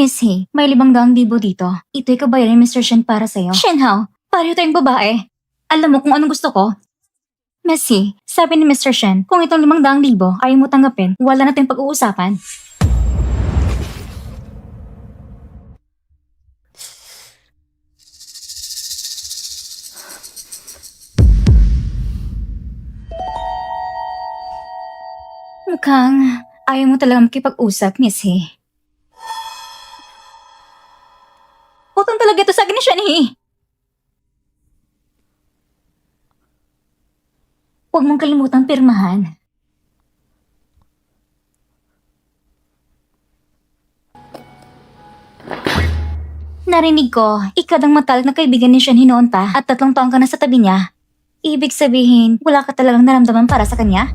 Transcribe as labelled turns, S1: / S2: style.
S1: Miss He, may libang daang libo dito. Ito'y kabayaran ni Mr. Shen para sa'yo. Shenhao, pareho tayong babae. Alam mo kung anong gusto ko? Miss He, sabi ni Mr. Shen, kung itong limang daang libo ayaw mo tanggapin, wala na tayong pag-uusapan. Mukhang ayaw mo talaga makipag-usap, Miss He. Utang talaga ito sa akin ni Shani. Huwag mong kalimutang pirmahan. Narinig ko, ikadang matalik na kaibigan ni Shani noon pa at tatlong taon ka na sa tabi niya. Ibig sabihin, wala ka talagang naramdaman para sa kanya?